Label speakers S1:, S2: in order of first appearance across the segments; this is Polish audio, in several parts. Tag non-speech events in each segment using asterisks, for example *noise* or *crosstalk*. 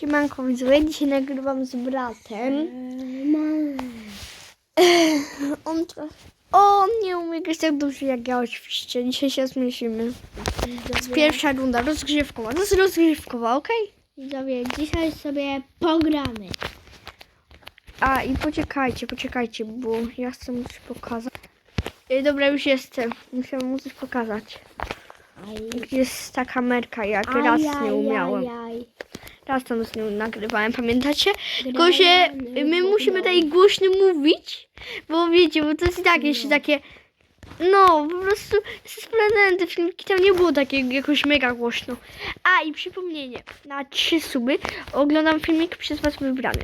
S1: Siemanko widzowie, dzisiaj nagrywam z bratem. On trochę... O, on nie umie grać tak dobrze jak ja oczywiście. Dzisiaj się jest pierwsza runda, rozgrzewkowa. To jest rozgrzewkowa, okej?
S2: Widzowie, dzisiaj sobie pogramy.
S1: A i poczekajcie, poczekajcie, bo ja chcę mu coś pokazać. Ej, dobra, już jestem. Muszę mu coś pokazać. Jest ta kamerka, jak raz nie umiałem. Raz tam z nią nagrywałem, pamiętacie? Tylko się my musimy tutaj głośno mówić, bo wiecie, bo to jest i tak jeszcze takie. No, po prostu sprawdzałem te filmiki, tam nie było takie jakoś mega głośno. A i przypomnienie, na 3 suby oglądam filmik przez was wybrany.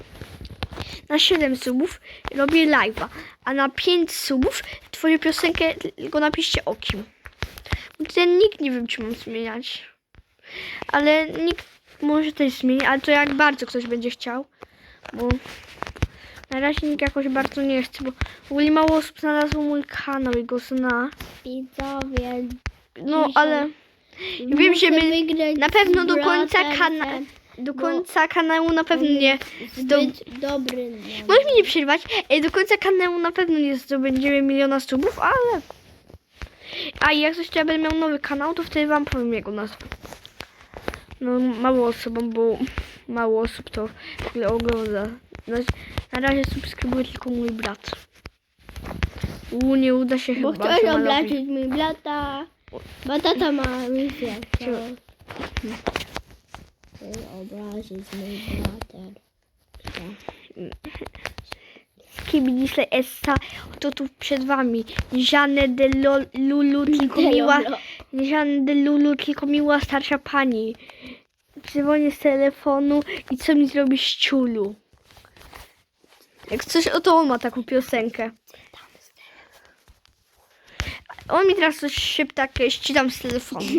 S1: Na 7 subów robię live'a, a na 5 subów tworzę piosenkę, tylko napiszcie o kim. Bo Ten nikt nie wiem, czy mam zmieniać. Ale nikt może też zmieni, ale to jak bardzo ktoś będzie chciał. Bo na razie nikt jakoś bardzo nie chce, bo w ogóle mało osób znalazło mój kanał i go zna.
S2: Widzowie,
S1: No ale wiem, że my na pewno do końca
S2: bratem
S1: kana
S2: ten
S1: do końca kanału na pewno nie. zdo-
S2: Zbyt dobry.
S1: Możesz mi nie przerwać. Do końca kanału na pewno nie zdobędziemy miliona subów, ale. A jak coś to ja będę miał nowy kanał, to wtedy wam powiem jego nazwę. No mało osobom, bo mało osób to w ogóle ogląda. Na, razie subskrybuje tylko mój brat. U, nie uda się
S2: Bo
S1: chyba.
S2: chcesz
S1: Siemanowi.
S2: oblaczyć mój brata. Bo tata ma misję. Chcesz obrazić mój brata.
S1: Kibidisle Essa, to tu przed wami. Żanę de Lulu, tylko miła. Żanę de Lulu, tylko miła starsza pani. Dzwonię z telefonu i co mi zrobi ciulu? Jak coś, oto on ma taką piosenkę. On mi teraz coś jakieś ścitam z telefonu. *laughs*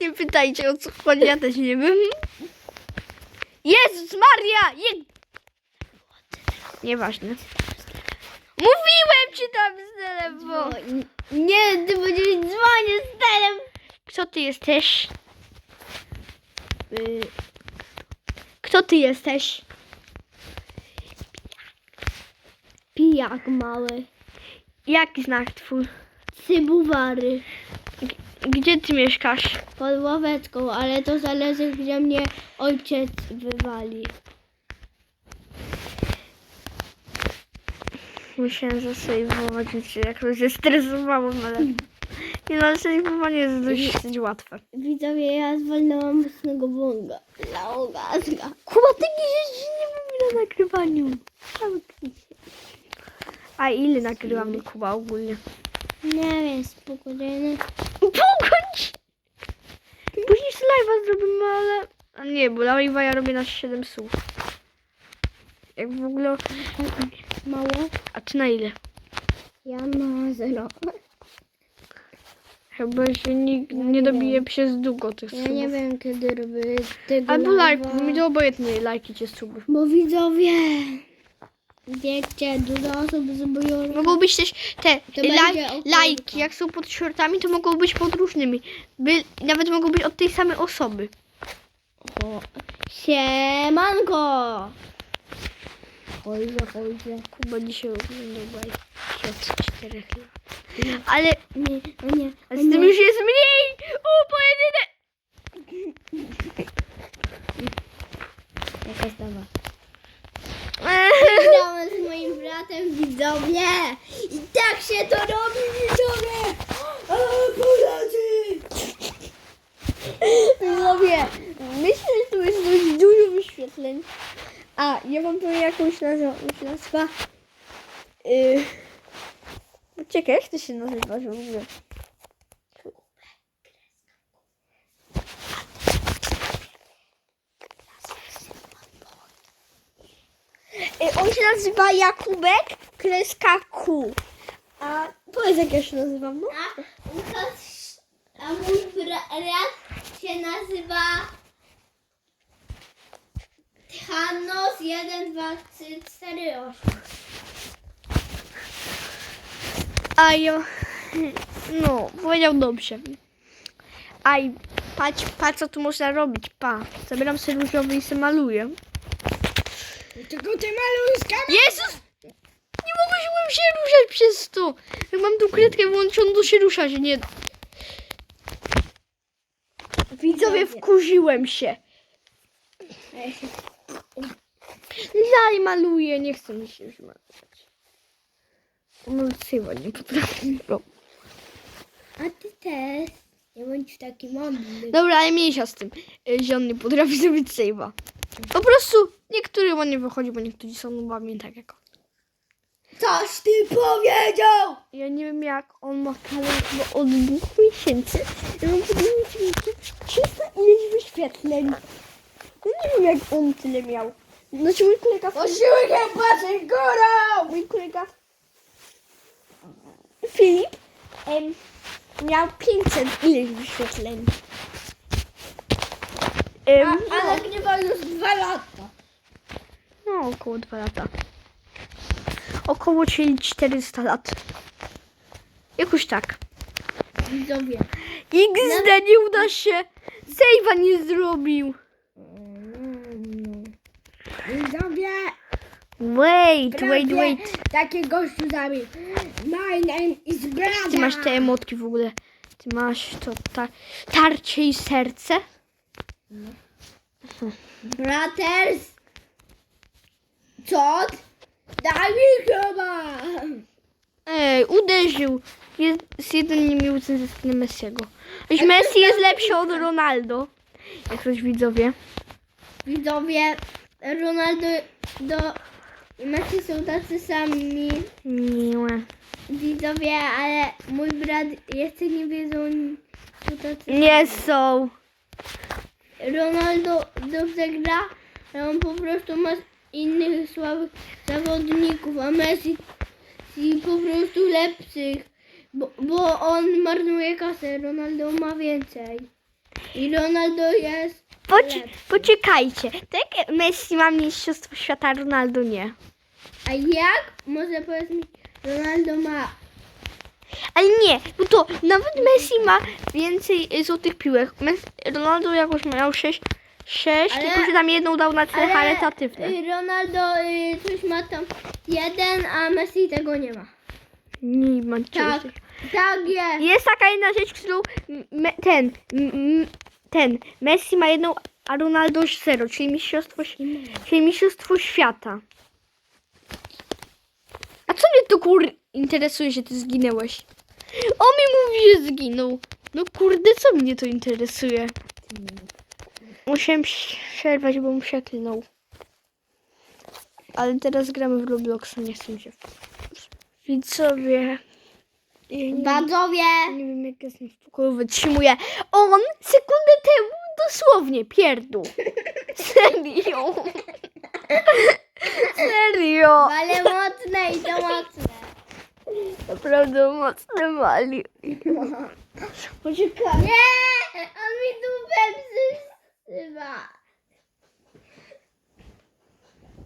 S1: nie pytajcie o co chodzi, ja też nie wiem. Jezus Maria! Je... Nieważne. Mówiłem ci tam z telefonu.
S2: Nie, ty będziesz dzwonić z telem.
S1: Kto ty jesteś?
S2: Y,
S1: Kto ty jesteś?
S2: Pijak mały.
S1: Jaki znak twój?
S2: Cybuwary.
S1: Gdzie ty mieszkasz?
S2: Pod ławeczką, ale to zależy, gdzie mnie ojciec wywali.
S1: Musiałem zasejwować jak to się stresowałem, ale... Nie no, sejwowanie jest dość, dość łatwe.
S2: Widzowie, ja zwolniłam mocnego wąga. Laogazga.
S1: Kuba, ty nie się nie mówi na nagrywaniu. Zamknij się. A ile nagrywamy Kuba ogólnie?
S2: Nie wiem, spokojnie.
S1: Pół godziny! Później z live'a zrobimy, ale... A nie, bo live'a ja robię na 7 słów. Jak w ogóle...
S2: Mało?
S1: A ty na ile?
S2: Ja na zero.
S1: Chyba się nikt
S2: Ja
S1: nie
S2: nie
S1: dobije
S2: wiem.
S1: przez długo tych
S2: Ja
S1: subów.
S2: nie wiem, kiedy robię tego
S1: Albo lajków, mi to obojętnie lajki cię subów.
S2: Bo widzowie, wiecie, dużo osób zrobiło...
S1: Mogą być też te laj, lajki, jak są pod shortami, to mogą być pod różnymi. By, nawet mogą być od tej samej osoby.
S2: O, Siemanko! Chodźże, chodźże.
S1: Kuba dzisiaj oglądał bajki od 4 lat. Ale
S2: Nie, nie,
S1: ale z tym już jest mniej! O, pojedynek!
S2: Jaka stawa? Gramy *laughs* z moim bratem widzowie! I tak się to robi widzowie! O, Polacy!
S1: Widzowie, myślę, że tu jest dość dużo wyświetleń. A, ja wam powiem jakąś nazwę. Nazywa? Yy... Czekaj, jak to się nazywa, że mówię? Yy, On się nazywa Jakubek Kreska Q. A powiedz jak ja się nazywam, no?
S2: A, a mój brat się nazywa Thanos 1, 2, 3, 4, 8.
S1: A ja, no, powiedział dobrze. Aj, patrz, patrz co tu można robić, pa. Zabieram sobie różowy i se maluję.
S2: Czego ty maluska?
S1: Jezus! Nie mogłem się ruszać przez to. Jak mam tą kredkę włączoną, to się ruszać nie. Widzowie, wkurzyłem się. Dalej maluję, nie chcę mi się już malować. Malucywa nie potrafię.
S2: A ty też. Nie bądź taki mądry.
S1: Dobra, ale mniejsza z tym, y, że on nie potrafi zrobić save'a. Po prostu niektórym on nie wychodzi, bo niektórzy są nubami tak jak on.
S2: Coś ty powiedział!
S1: Ja nie wiem jak on ma talent, bo od dwóch miesięcy ja mam po dwóch miesięcy 300 ileś wyświetleń. Ja nie wiem jak on tyle miał. Znaczy mój kolega...
S2: Osiłkiem patrzę górą!
S1: Mój kolega Filip em, miał 500 ileś wyświetleń. Em,
S2: A, ale nagrywa już dwa lata.
S1: No, około 2 lata. Około, czyli 400 lat. Jakoś tak.
S2: Widzowie.
S1: XD nie uda się. Save'a nie zrobił.
S2: Widzowie.
S1: Wait,
S2: prawie
S1: wait, wait.
S2: Takie gościu zabił. My name is Brada.
S1: Ty masz te emotki w ogóle. Ty masz to ta, tarcie i serce.
S2: Brothers. Co? Daj mi chyba.
S1: Ej, uderzył. Jest jeden niemiły ze skinem Messiego. Choć Messi jest lepszy od Ronaldo. Jak ktoś widzowie.
S2: Widzowie, Ronaldo do i Messi są tacy sami.
S1: Miłe.
S2: Widzowie, ale mój brat jeszcze nie wiedzą, są tacy
S1: Nie są.
S2: Ronaldo dobrze gra, ale on po prostu ma innych słabych zawodników, a Messi i po prostu lepszych, bo, bo on marnuje kasę, Ronaldo ma więcej. I Ronaldo jest
S1: Poci- poczekajcie. Tak Messi ma mistrzostwo świata, Ronaldo nie.
S2: A jak? Może powiedz mi, Ronaldo ma
S1: Ale nie, bo to nawet Messi ma więcej złotych piłek. Ronaldo jakoś miał 6, 6
S2: Ale-
S1: tylko że tam jedną dał na cele charytatywne.
S2: y, Ronaldo y, coś ma tam jeden, a Messi tego nie ma.
S1: Nie ma
S2: Tak, tak jest.
S1: Jest taka jedna rzecz, którą me, ten, ten, Messi ma jedną, a Ronaldo już zero, czyli mistrzostwo, czyli mistrzostwo świata. A co mnie to kur interesuje, że ty zginęłeś? On mi mówi, że zginął. No kurde, co mnie to interesuje? Musiałem przerwać, bo mu przeklinął. Ale teraz gramy w Robloxa, nie chcę się. Widzowie.
S2: Badzowie.
S1: nie wiem, jak nim w pokoju wytrzymuję. On sekundę temu dosłownie pierdół. *laughs* Serio. *laughs* Serio.
S2: Ale mocne i to mocne.
S1: Naprawdę mocny mali. Poczekaj.
S2: Nie! On mi dupę przysywa.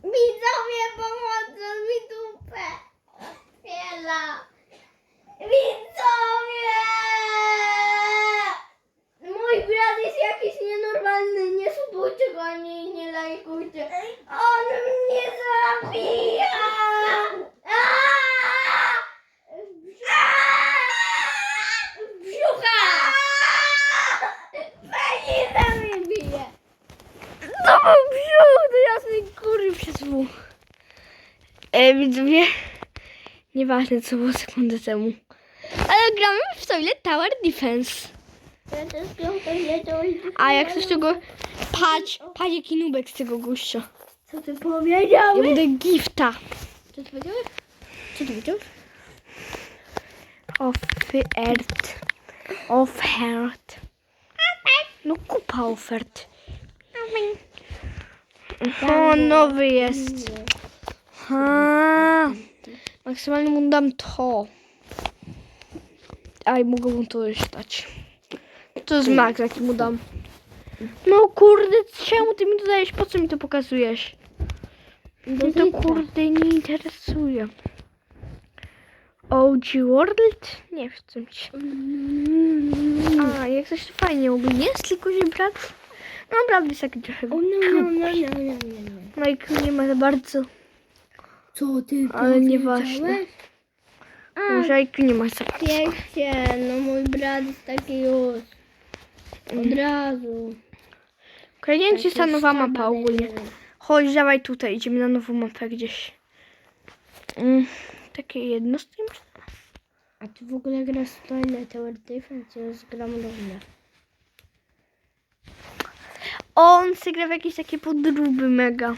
S2: Widzowie pomocy, on mi dupę otwiera. Widzowie! Mój brat jest jakiś nienormalny, nie subujcie go ani nie lajkujcie. On mnie zabija! Aaaa! Brzucha! Pani na mnie bije!
S1: No bo brzuch do jasnej góry przez mu. E, widzowie. Nieważne co było sekundę temu. Ale gramy w Toilet Tower Defense.
S2: Ja
S1: A jak coś tego... Patrz, patrz jaki nubek z tego gościa.
S2: Co ty
S1: Ja
S2: powiedziałeś?
S1: będę gifta.
S2: Co ty powiedziałeś? Co ty powiedziałeś?
S1: Of earth. Of heart. No kupa ofert. O, nowy jest. A, maksymalnie mu dam to. Aj, mogę mu to już dać. To jest max, jaki mu dam. No kurde, czemu ty mi to dajesz? Po co mi to pokazujesz? Mnie to kurde nie interesuje. OG World? Nie chcę ci. A, jak coś fajnie ogólnie jest, tylko że brat... No naprawdę jest taki trochę...
S2: O, no, no, no, no, no, no, no.
S1: Mike nie ma za bardzo...
S2: Co ty
S1: Ale nieważne. Może IQ nie ma za bardzo.
S2: pięknie, no mój brat jest taki już. Od razu.
S1: Krajnięcie
S2: Taki
S1: jest ta nowa mapa ogólnie. Chodź, dawaj tutaj, idziemy na nową mapę gdzieś. Mm, takie jedno z tym.
S2: A ty w ogóle grasz w Toilet Tower Defense, ja gram równo.
S1: On sobie gra w jakieś takie podróby mega.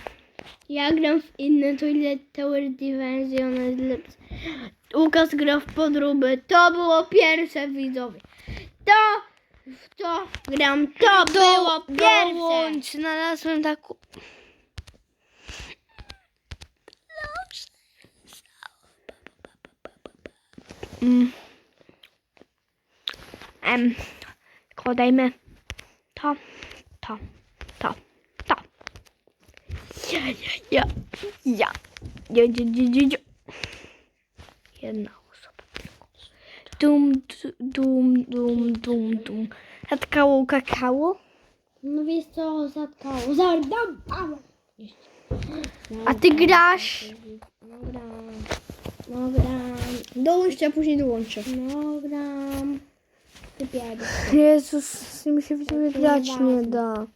S2: Ja gram w inne Toilet Tower lepsze. Łukasz gra w podróby. To było pierwsze widzowie. To, w to gram. To było pierwsze.
S1: Dołącz, znalazłem taką... Mm. Em, tylko dajmy to, to. Ja, ja, ja, ja. Ja, ja, ja, ja. Jedna osoba. Dum, du- dum, dum, dum, dum. Zatkało kakao.
S2: No wiesz co, zatkało. Zardam.
S1: A ty grasz?
S2: No gram. No gram.
S1: Dołączcie, a później dołączę.
S2: No gram.
S1: Jezus, nim się widzowie grać nie da.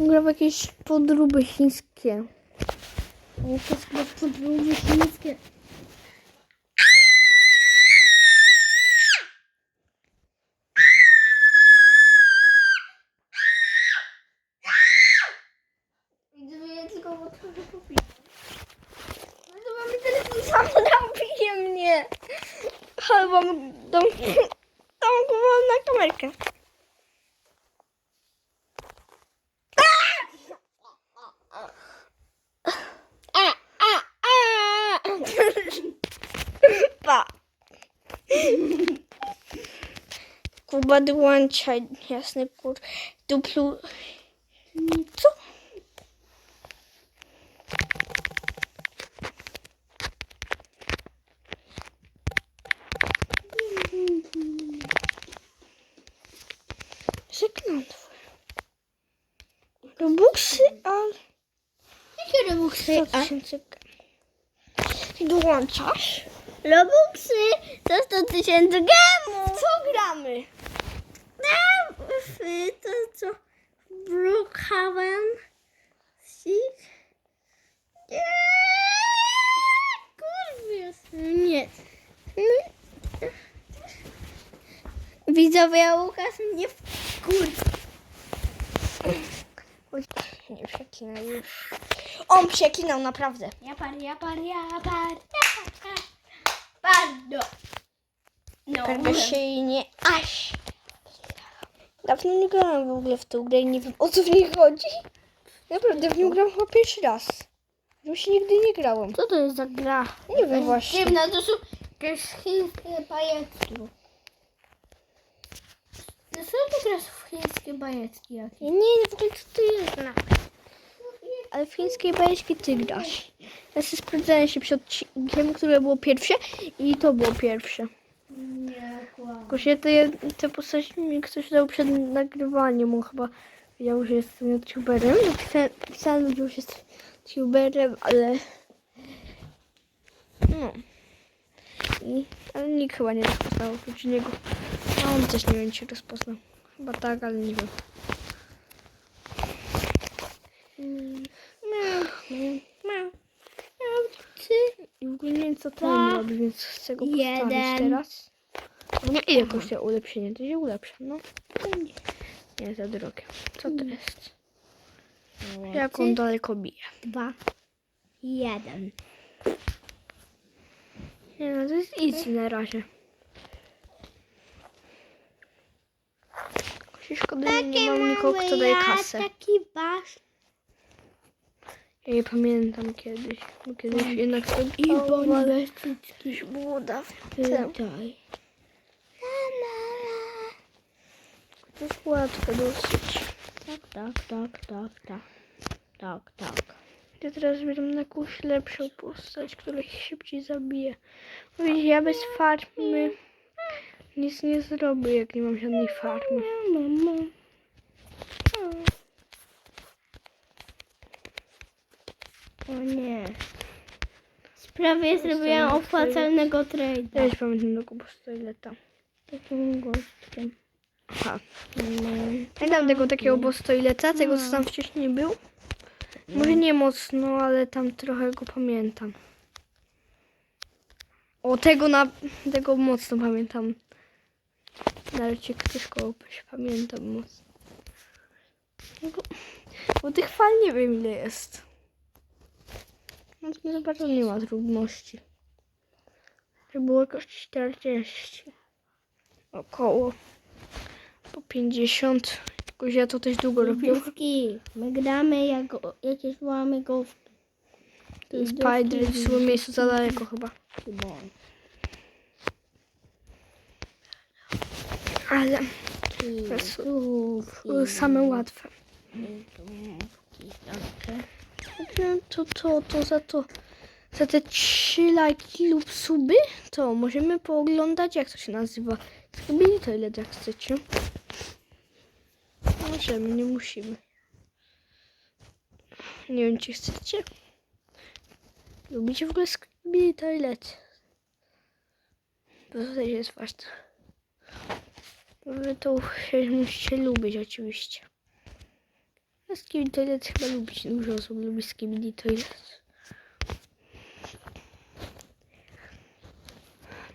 S1: Gra w jakieś podróby chińskie.
S2: Łukasz gra w podróby chińskie.
S1: Widzę, tylko bo trochę popiję. No to mamy telefon sam zabije mnie. Ale mam dom, domku na kamerkę.
S2: A, a, a.
S1: Pa. Kuba dołącza, jasny kur. Duplu. Co? Żegnam twoje. Robuxy, ale...
S2: Jakie robuxy?
S1: Dołączasz?
S2: Robuxy za 100 tysięcy gemów.
S1: Co gramy?
S2: To co? Brookhaven? Nie! Kurwa. Nie. Widzowie, Łukasz mnie wkur...
S1: Nie przeklinaj już. On przeklinał naprawdę.
S2: Japar, japar, japar, japar. Bardzo. No.
S1: Perwersyjnie. Aś. Dawno nie grałem w ogóle w tą grę i nie wiem o co w niej chodzi. Naprawdę w nią gram chyba pierwszy raz. Się nigdy nie grałem.
S2: Co to jest za gra?
S1: Nie wiem właśnie.
S2: Dziwne, to są jakieś chińskie bajeczki. No ty grasz w chińskie bajeczki jakieś?
S1: Ja nie ogóle co to jest. No. Ale w chińskiej bajeczki ty grasz. Ja sobie sprawdzałem się przed odcinkiem, które było pierwsze i to było pierwsze.
S2: Nie.
S1: Tylko się te, te postaci mi ktoś dał przed nagrywaniem, on chyba wiedział, że jestem youtuberem. Pisałem ludziom, że jestem youtuberem, ale... No. I, ale nikt chyba nie rozpoznał oprócz niego. A on też nie wiem, czy rozpoznał. Chyba tak, ale nie wiem. Mm, Miau, miau, miau. Miau, ty. I w ogóle nie wiem, co to
S2: Dwa,
S1: robi, więc chcę go
S2: jeden.
S1: postawić teraz. W ogóle ile kosztuje ulepszenie? To się ulepsza, no. Nie, za drogie. Co to jest? Jak on daleko bije?
S2: Dwa. Jeden.
S1: Nie no, to jest easy na razie. Się szkoda, że nie mam nikogo, kto daje kasę.
S2: taki wasz.
S1: Ja nie pamiętam kiedyś, bo kiedyś jednak to
S2: I boniwestycki.
S1: już było dawno.
S2: Tutaj.
S1: To jest łatwe dosyć.
S2: Tak, tak, tak, tak, tak. Tak, tak.
S1: Ja teraz zbieram na jakąś lepszą postać, która ich szybciej zabije. Bo widzicie, ja bez farmy nic nie zrobię, jak nie mam żadnej farmy.
S2: O nie. Sprawie zrobiłam opłacalnego trade'a.
S1: Też pamiętam do postoleta.
S2: Takim gościem.
S1: Aha.
S2: No.
S1: Pamiętam tego takiego postoleta, tego co tam wcześniej był. Może nie mocno, ale tam trochę go pamiętam. O, tego na... tego mocno pamiętam. Nawet cię też kogoś pamiętam mocno. Bo, bo tych fal nie wiem ile jest. To za bardzo nie ma trudności. To było jakoś 40. Około. Po 50. Jakoś ja to też długo robiłem.
S2: Główki. My gramy jak jakieś łamy główki.
S1: To jest Spider w swoim miejscu za daleko chyba. Ale Jezu. były same łatwe. Także To, to, to za to, za te 3 lajki lub suby, to możemy pooglądać, jak to się nazywa. Zrobili to ile jak chcecie. Możemy, nie musimy. Nie wiem, czy chcecie. Lubicie w ogóle Skibidi Toilet? Bo to też jest ważne. Wy to musicie lubić oczywiście. Skibidi Toilet chyba lubić. Dużo osób lubi Skibidi Toilet.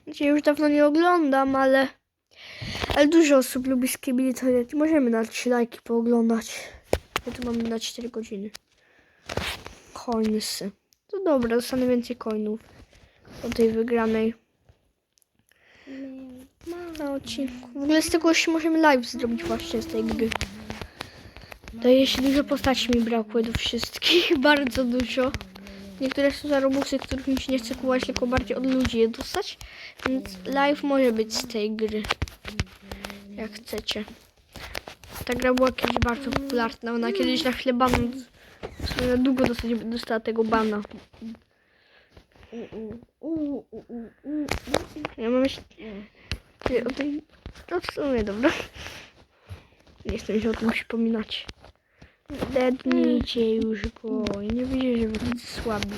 S1: Znaczy, już dawno nie oglądam, ale... Ale dużo osób lubi Skibidi Toilet. Możemy na 3 lajki pooglądać. Ja tu mamy na 4 godziny. Coinsy. To dobra, dostanę więcej coinów po tej wygranej na odcinku. W ogóle z tego się możemy live zrobić właśnie z tej gry. Daje się dużo postaci mi brakuje do wszystkich, *laughs* bardzo dużo. Niektóre są za robusy, których mi się nie chce kupować, tylko bardziej od ludzi je dostać. Więc live może być z tej gry. Jak chcecie. Ta gra była kiedyś bardzo popularna. Ona kiedyś na chwilę bana, na długo dosyć dostała tego bana. Ja mam jeszcze... O. To w sumie dobra. Nie chcę się o tym przypominać. Dednijcie już go. Nie widzicie, że wy tacy słabi.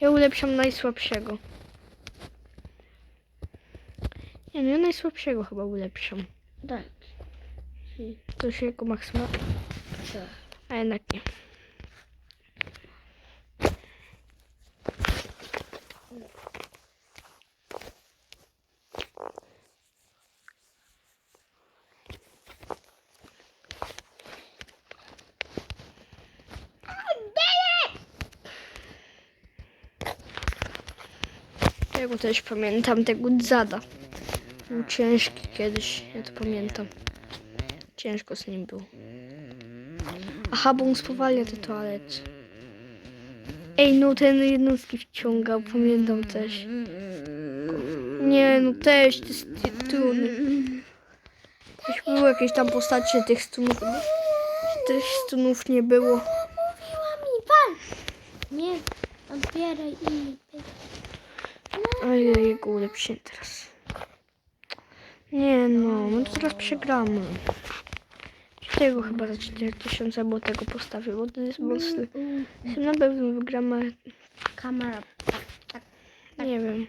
S1: Ja ulepszam najsłabszego. Nie no, ja najsłabszego chyba ulepszam.
S2: Tak.
S1: To się jako maksyma. A jednak nie. Tego też pamiętam, tego Zada. Był ciężki kiedyś, ja to pamiętam. Ciężko z nim było. Aha, bo on spowalnia te toalety. Ej, no ten jednostki wciągał, pamiętam też. Nie, no też, te stuny. Też były jakieś tam postacie tych stunów. Tych stunów nie było.
S2: Mówiła mi, pan! Nie, odbieraj i...
S1: Ojej, jego ulepszenie teraz. Nie no, my to teraz przegramy. Tego chyba za 4000 było tego postawię, bo to jest mocny. Na pewno wygramy,
S2: Kamera.
S1: nie wiem.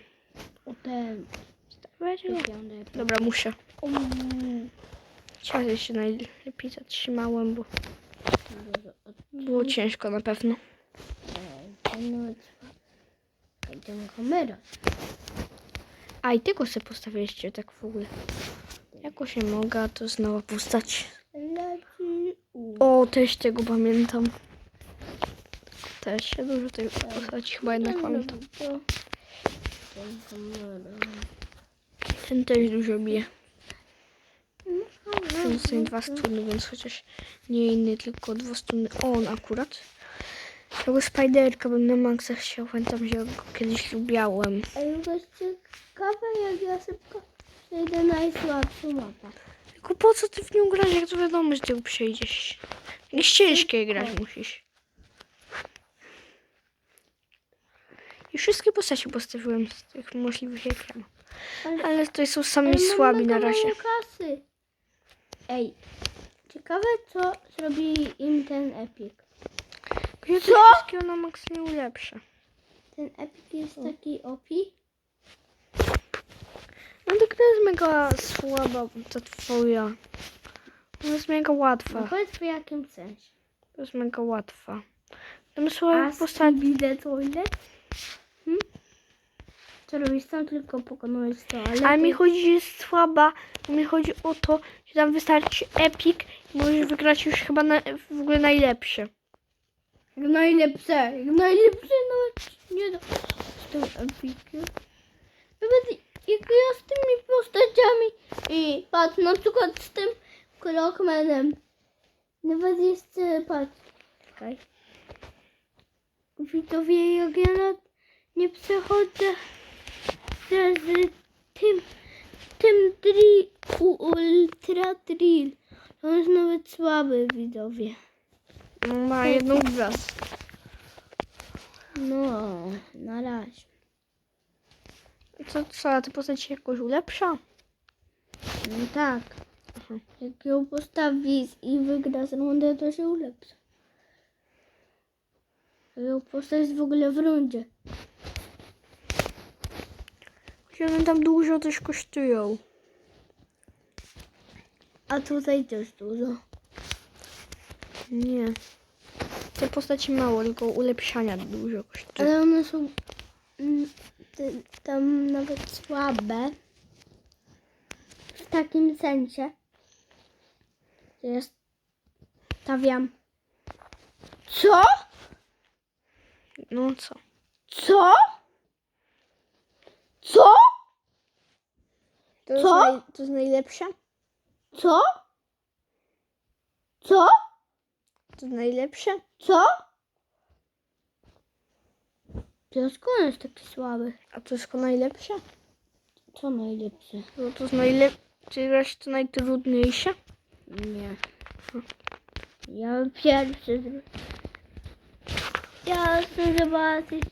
S2: O ten.
S1: Stawiać go? Dobra, muszę. Ciągle się najlepiej zatrzymałem, bo było ciężko na pewno.
S2: Idziemy kamera.
S1: A i tego sobie postawiliście tak w ogóle. Jako się mogę, to nowa postać. O, też tego pamiętam. Też się dużo tej postaci chyba jednak pamiętam. Ten też dużo bije. Ten są dwa stuny, więc chociaż nie inny, tylko dwa stuny. O, on akurat. Tego Spiderka bym na maksach chciał, pamiętam, że ja go kiedyś lubiałem.
S2: A już jest ciekawe, jak ja szybko przejdę najsłabszą mapę.
S1: Tylko po co ty w nią grasz, jak to wiadomo, że ty przejdziesz. Jakieś ciężkie grać musisz. I wszystkie postacie postawiłem z tych możliwych ekranów.
S2: Ale,
S1: Ale tutaj są sami
S2: ale
S1: słabi na razie.
S2: kasy. Ej, ciekawe co zrobi im ten Epic.
S1: Ja to wszystkiego na maks nie ulepszę.
S2: Ten Epic jest taki opi.
S1: No to gra jest mega słaba, ta twoja. Ona jest mega łatwa.
S2: No powiedz w jakim sensie.
S1: To jest mega łatwa. Tam słabe
S2: A
S1: postaci.
S2: widzę toilet? Hmm? Co robisz tam tylko pokonujesz to, ale...
S1: Ale mi
S2: to-
S1: chodzi, że jest słaba. Mi chodzi o to, że tam wystarczy epic i możesz wygrać już chyba na, w ogóle najlepszy.
S2: Jak najlepsze, jak najlepsze nawet nie da. Z tym epikiem. Nawet jak ja z tymi postaciami i patrz na przykład z tym Clockmanem. Nawet jest, e, patrz. Czekaj. Widzowie, jak ja nie przechodzę z tym, tym drill, ultra drill. To jest nawet słaby widzowie.
S1: Ma jedną gwiazdkę.
S2: No, na razie.
S1: Co, co, a ty postać się jakoś ulepsza?
S2: No tak. Jak ją postawi i wygra z rundę, to się ulepsza. Ją postawić w ogóle w rundzie.
S1: Że one tam dużo też kosztują.
S2: A tutaj też dużo.
S1: Nie. Te postaci mało, tylko ulepszania dużo kosztują.
S2: Ale one są mm, te, tam nawet słabe. W takim sensie. że Ja stawiam. Co?
S1: No co?
S2: Co? Co?
S1: To jest,
S2: Co?
S1: naj, to jest najlepsze?
S2: Co? Co?
S1: To najlepsze?
S2: Co? Piasku jest taki słaby.
S1: A to jest najlepsze?
S2: Co najlepsze?
S1: No to jest najlepsze. Czy grasz to najtrudniejsze?
S2: Nie. Ja pierwszy. Ja chcę zobaczyć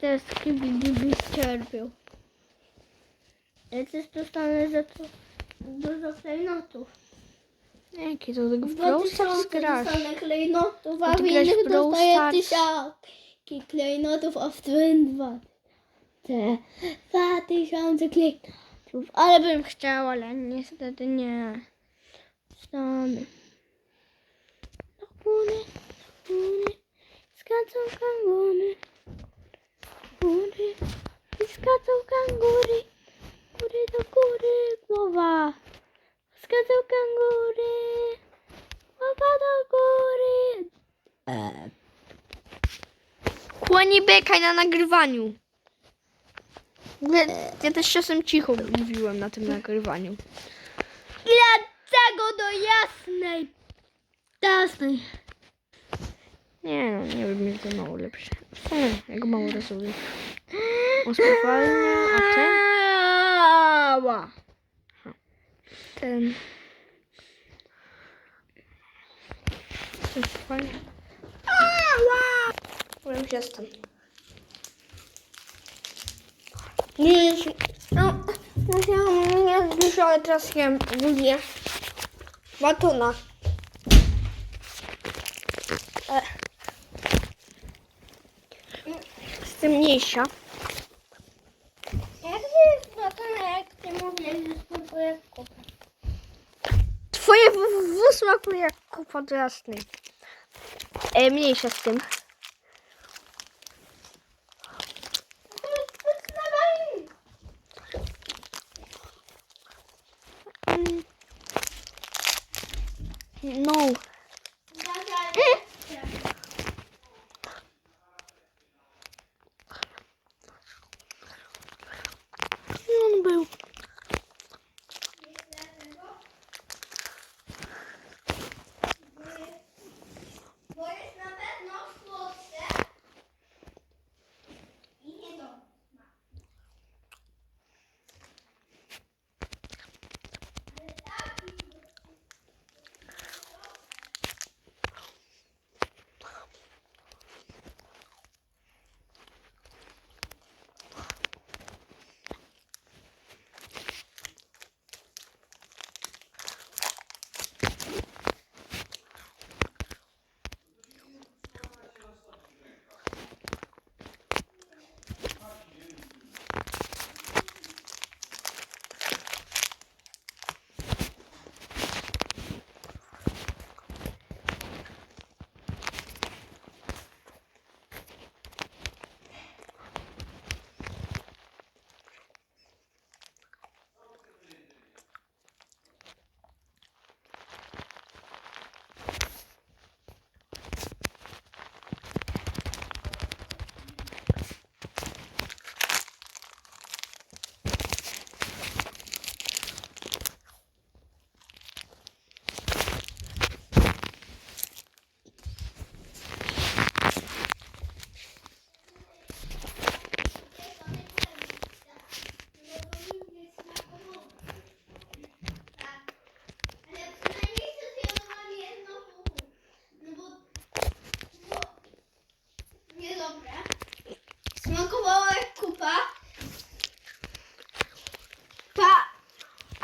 S2: te skibidi cierpią. Ja też dostanę za to dużo klejnotów.
S1: Jaki to tego w Brawl Stars grasz?
S2: dostanę klejnotów, a
S1: A
S2: w innych dostaję
S1: Stars?
S2: tysiączki klejnotów, a w tym dwa. Te dwa tysiące klejnotów. Ale bym chciała, ale niestety nie. Stany. Do góry, skaczą kangury. Góry, i skaczą kangury. Góry do góry, głowa. Skaczą kangury. Głowa do góry.
S1: Kłanie bekaj na nagrywaniu. Ogóle Ja też czasem cicho mówiłem na tym nagrywaniu.
S2: Dlaczego do jasnej? Jasnej.
S1: Nie no, nie wiem, jak to mało lepsze. Hmm, jak mało rozumiem. Ospowalnia, a?
S2: Ała.
S1: Ten. Ospowalnia. Ała! Już jestem. Nie, jest- no, musiałam nie dużo, ale teraz jem ogólnie batona. E. Jestem mniejsza.
S2: Jak jest batona, jak ty mówisz, że jak kupa?
S1: Twoje www smakuje jak kupa jasnej. E, mniejsza z tym.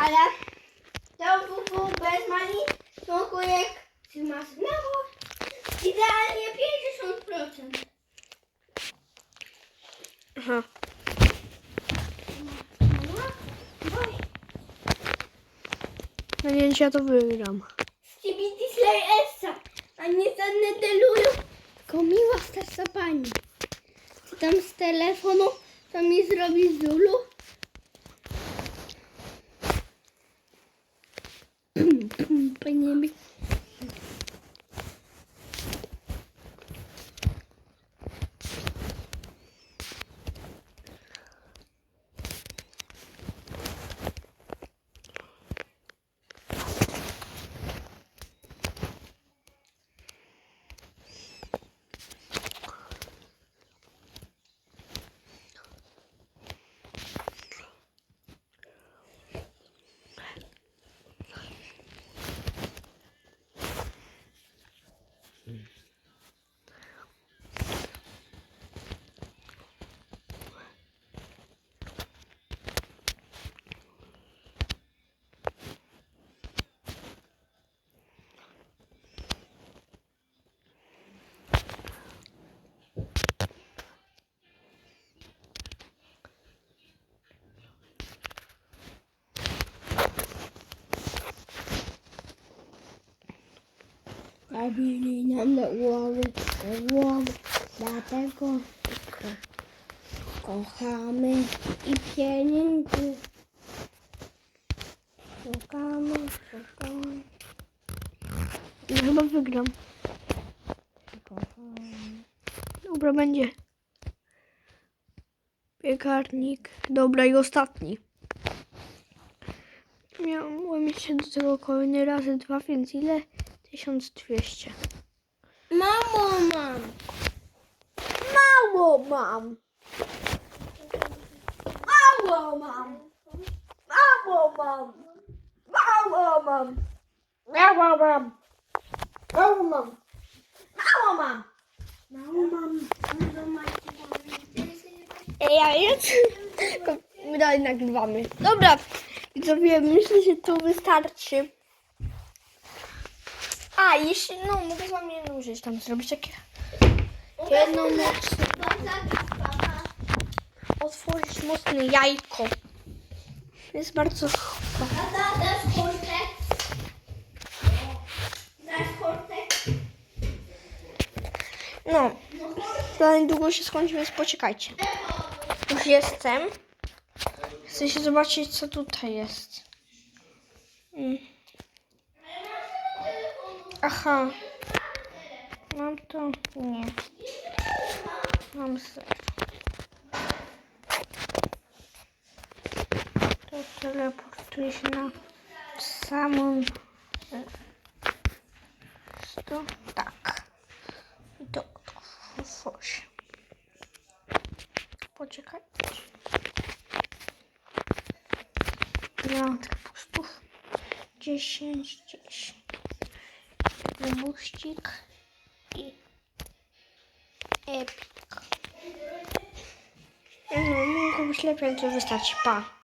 S1: ale
S2: to bubu bez mani smakuje jak zmasnęło. Idealnie 50%.
S1: Aha. No nie, ja to wygram.
S2: Skibidi Slay Essa, a nie żadne deluju. Komiła starsza pani. Tam z telefonu, to mi zrobi zulu. Zabili nam na głowy, głowy, dlatego tylko kochamy i pieniędzy. Szukamy, szukamy,
S1: No chyba wygram. Dobra, będzie. Piekarnik. Dobra, i ostatni. Miałem jeszcze do tego kolejny razy dwa, więc ile? 1200.
S2: Mamo, mam.
S1: Mało mam! Mało mam! Mało mam! Mało mam! Mało mam! Mało mam! Mało mam! Mało mam! Ej, ja jest. My dalej nagrywamy. Dobra, widzowie, myślę, że to wystarczy. A, jeszcze, no, mogę z wami jedną rzecz tam zrobić, takie jedną mocną, otworzyć mocne jajko. Jest bardzo
S2: Tata, dasz kortek? Dasz?
S1: No, to niedługo się skończy, więc poczekajcie. Już jestem. Chcę się zobaczyć, co tutaj jest. Mm. Aha. Mam to? Nie. Mam. To teleportuje się na samą... To tak. I to otworzy. Poczekaj. Tych pustów. 10, 10. Wybuścik i epik. No, mogę być lepiej, to wystarczy. Pa.